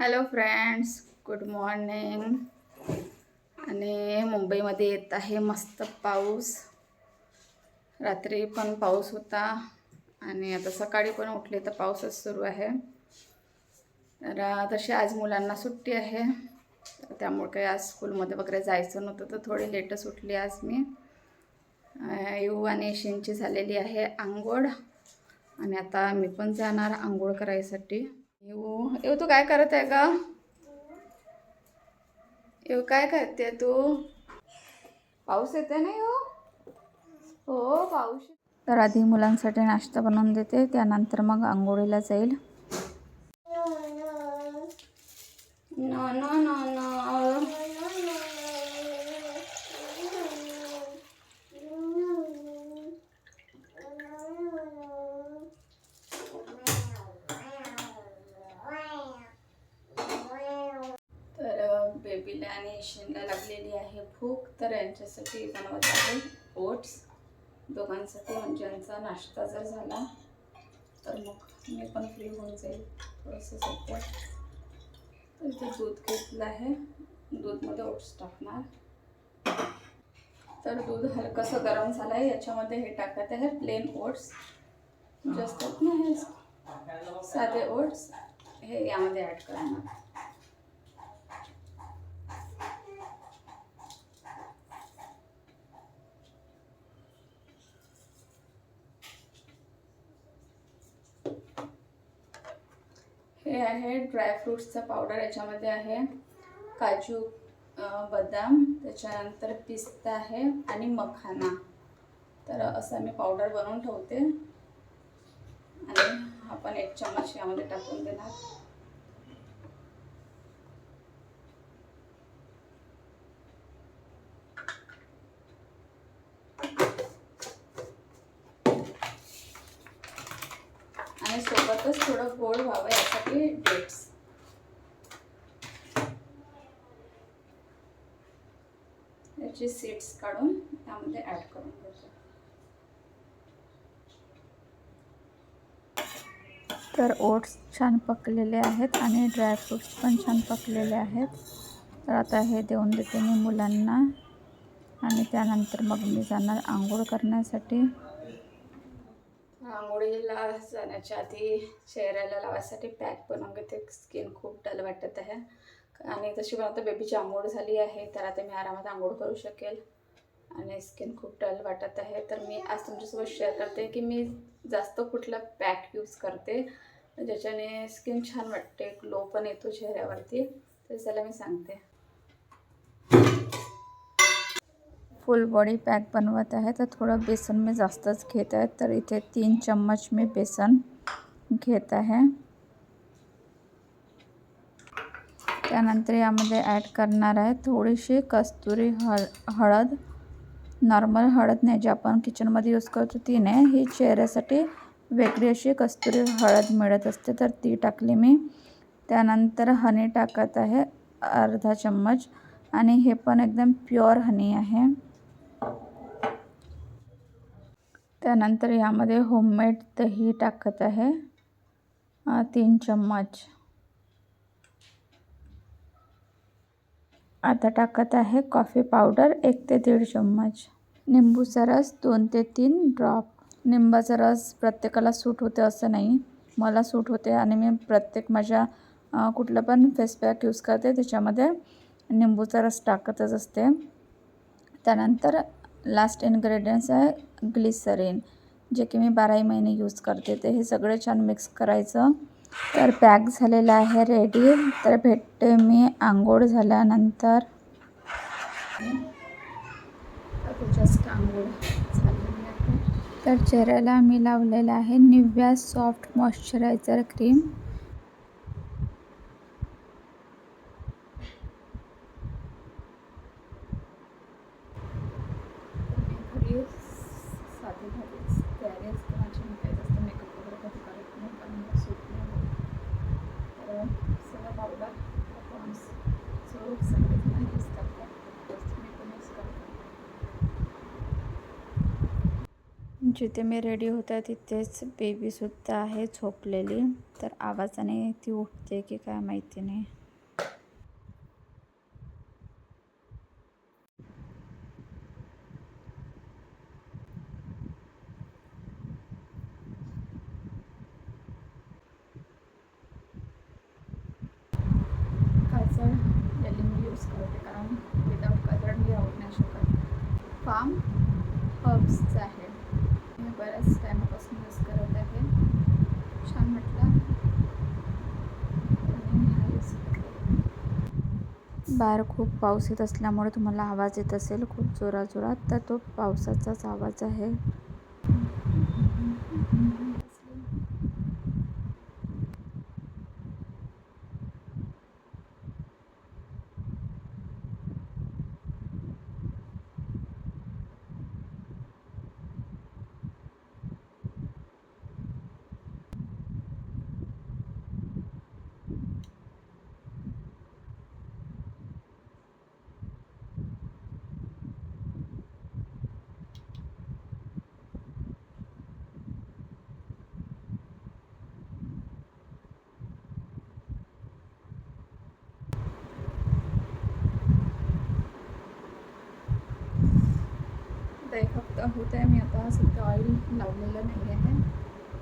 Hello friends good morning आणि मुंबईमध्ये येत आहे मस्त पाऊस. रात्री पण पाऊस होता. आणि आता सकाळी पण उठले तर पाऊसच सुरू आहे. तर तशी आज मुलांना सुट्टी आहे. त्यामुळे काही आज स्कूलमध्ये वगैरे जायचं नव्हतं तर थोडी लेटच उठली आज मी. येऊ आणि शिंची झालेली आहे आंघोळ. आणि आता मी पण जाणार आंघोळ करायसाठी. येऊ. येऊ तू काय करत आहे का येऊ काय करते तू? पाऊस येते ना येऊ? हो पाऊस तर आधी मुलांसाठी नाश्ता बनवून देते त्यानंतर मग आंघोळीला जाईल न न न न तर आणि ईशानला लागलेली आहे भूक तर यांच्यासाठी बनवत आहे ओट्स. दोघांसाठी म्हणजे यांचा नाश्ता जर झाला तर मग मी पण फ्री होऊन जाईल थोडंसं सध्या तर इथे दूध घेतलं आहे. दूधमध्ये ओट्स टाकणार. तर दूध हलकंसं गरम झालं आहे याच्यामध्ये हे टाकत आहे प्लेन ओट्स. जे असतात ना हे साधे ओट्स हे यामध्ये ॲड करणार. हे आहे ड्रायफ्रूट्सचं पावडर याच्यामध्ये आहे. काजू बदाम त्याच्यानंतर पिस्ता आहे आणि मखाना. तर असं मी पावडर बनवून ठेवते. आणि आपण एक चमच यामध्ये टाकून देणार. आणि सोबतच थोडं गोड व्हावं यासाठी डेट्स याची सीड्स काढून त्यामध्ये ॲड करून तर ओट्स छान पकलेले आहेत आणि ड्रायफ्रूट्स पण छान पकलेले आहेत. तर आता हे देऊन देते मी मुलांना. आणि त्यानंतर मग मी जाणार आंघोळ करण्यासाठी. आंघोळीला जाण्याच्या आधी चेहऱ्याला लावायसाठी पॅक बनवून घेते. स्किन खूप डल वाटत आहे. आणि तशी पण आता बेबीची आंघोळ झाली आहे तर आता मी आरामात आंघोळ करू शकेल. आणि स्किन खूप डल वाटत आहे. तर मी आज तुमच्यासोबत शेअर करते की मी जास्त कुठला पॅक यूज करते. ज्याच्याने स्किन छान वाटते ग्लो पण येतो चेहऱ्यावरती. तर त्याला मी सांगते. फुल बॉडी पॅक बनवत आहे. तर थोडं बेसन मी जास्तच घेत आहे. तर इथे तीन चम्मच मी बेसन घेत आहे. त्यानंतर यामध्ये ॲड करणार आहे थोडीशी कस्तुरी हळ हळद. नॉर्मल हळद नाही जी आपण किचनमध्ये यूज करतो ती नाही. ही चेहऱ्यासाठी वेगळी अशी कस्तुरी हळद मिळत असते. तर ती टाकली मी. त्यानंतर हनी टाकत आहे अर्धा चम्मच. आणि हे पण एकदम प्युअर हनी आहे. त्यानंतर यामध्ये होममेड दही टाकत आहे. तीन चम्मच. आता टाकत आहे कॉफी पावडर एक ते दीड चम्मच. निंबूचा रस दोन ते तीन ड्रॉप निंबाचा रस प्रत्येकाला सूट होते असं नाही. मला सूट होते आणि मी प्रत्येक माझ्या कुठलं पण फेस पॅक यूज करते त्याच्यामध्ये निंबूचा रस टाकतच असते. त्यानंतर लास्ट इन्ग्रेडियंट्स आहे ग्लिसरीन जे की मी बाराही महिने यूज करते. ते हे सगळं छान मिक्स करायचं. तर पॅक झालेलं आहे रेडी तर भेटते मी आंघोळ झाल्यानंतर. जस्ट आंघोळ तर चेहऱ्याला मी लावलेलं आहे निव्या सॉफ्ट मॉइश्चरायझर क्रीम घरी साधी भाजीच तयारी असते माझी मी काही जास्त मेकअप वगैरे कधी करत नाही कारण मला सूट नाही होत तर सगळं पावडर पॉन्स जो सगळेजण यूज करतात तोच मी पण यूज करते जिथे मी रेडी होते तिथेच बेबीसुद्धा आहे झोपलेली. तर आवाजाने ती उठते की काय माहिती नाही. मी यूज करते कारण विदाऊट काजळ मी राहू नाही शकत. फार्म हर्ब्सचं आहे. बऱ्याच टायमापासून यूज करत आहे. छान म्हटलं बाहेर खूप पाऊस येत असल्यामुळे तुम्हाला आवाज येत असेल खूप जोराजोरात. तर तो पावसाचाच आवाज आहे. आता होत आहे. मी आता सध्या ऑइल लावलेलं नाही आहे.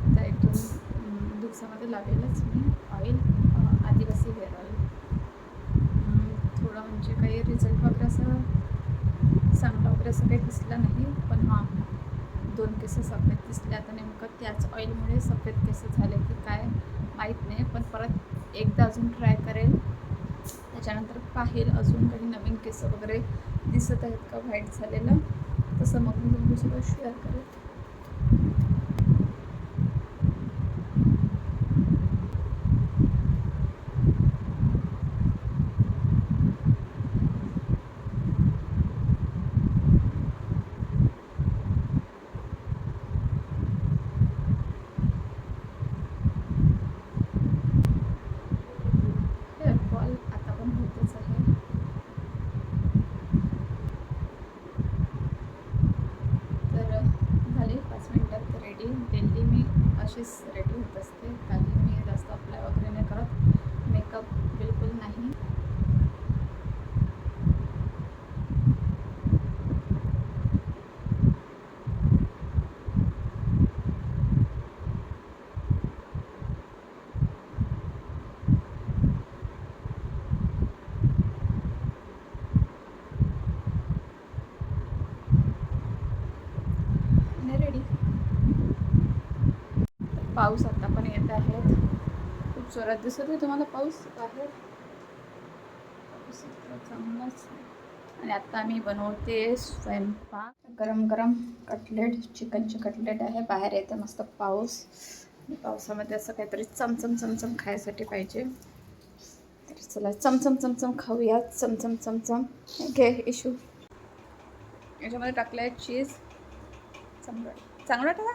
आता एक दोन दिवसामध्ये लावेलच मी ऑइल आदिवासी हेअर ऑइल थोडं म्हणजे काही रिझल्ट वगैरे असं चांगला वगैरे असं काही दिसलं नाही. पण हां दोन केस सफेद दिसले. आता नेमकं त्याच ऑइलमुळे सफेद केस झाले की काय माहीत नाही. पण परत एकदा अजून ट्राय करेल. त्याच्यानंतर पाहिल अजून काही नवीन केस वगैरे दिसत आहेत का? व्हाईट झालेलं. तसं मग मी तुमच्यासोबत शेअर करेल हेअरफॉल आता पण होतच आहे तर झाले पाच मिनटात रेडी डेली मी अशीच रेडी होत असते. काही मी जास्त अप्लाय वगैरे नाही करत. मेकअप बिलकुल नाही आणि रेडी पाऊस आता पण येत आहे खूप जोरात दिसत आहे तुम्हाला पाऊस बाहेर पाऊस चांगलाच आणि आता मी बनवते स्वयंपाक. गरम गरम कटलेट चिकनचे कटलेट आहे. बाहेर येते मस्त पाऊस. पावसामध्ये असं काहीतरी चमचम चमचम खायसाठी पाहिजे. तर चला चमचम चमचम खाऊया. चमचम चमचम. घे इशू. याच्यामध्ये टाकलं आहे चीज चांगलं चांगलं टाका.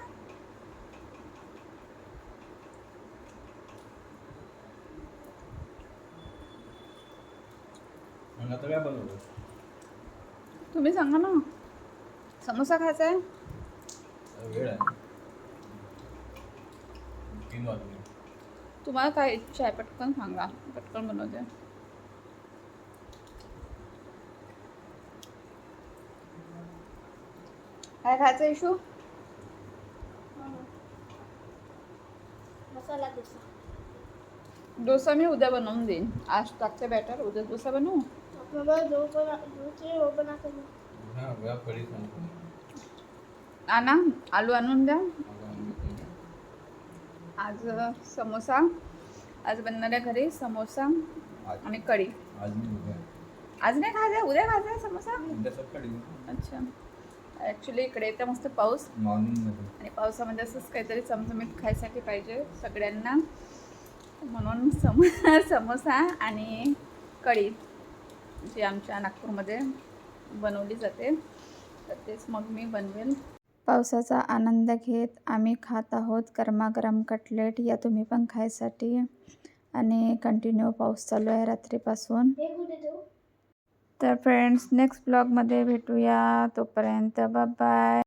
मग आता काय बनवलं तुम्ही सांगा ना. समोसा खायचा आहे? आता वेळ आहे. तीन वाजले. तुम्हाला काय इच्छा आहे? पटकन सांगा. पटकन बनवते काय खायचं इशू? मसाला डोसा. डोसा मी उद्या बनवून देईन. आज टाकते बॅटर उद्या डोसा बनवू? आणा आलू आणून द्या. आज समोसा. आज बनणाऱ्या घरी समोसा आणि कढी. आज नाही खायचं उद्या खायचं आहे समोसा अच्छा. ॲक्च्युली इकडे येतं मस्त पाऊस. आणि पावसामध्ये असंच काहीतरी चमचमीत खायसाठी पाहिजे सगळ्यांना. म्हणून सम समोसा आणि कढी. जी आमच्या नागपूरमध्ये बनवली जाते तर तेच मग मी बनवेल पावसाचा आनंद घेत आम्ही खात आहोत गरमागरम कटलेट या तुम्ही पण खायसाठी. आणि कंटिन्यू पाऊस चालू आहे रात्रीपासून. तर फ्रेंड्स नेक्स्ट ब्लॉगमध्ये भेटूया. तोपर्यंत बाय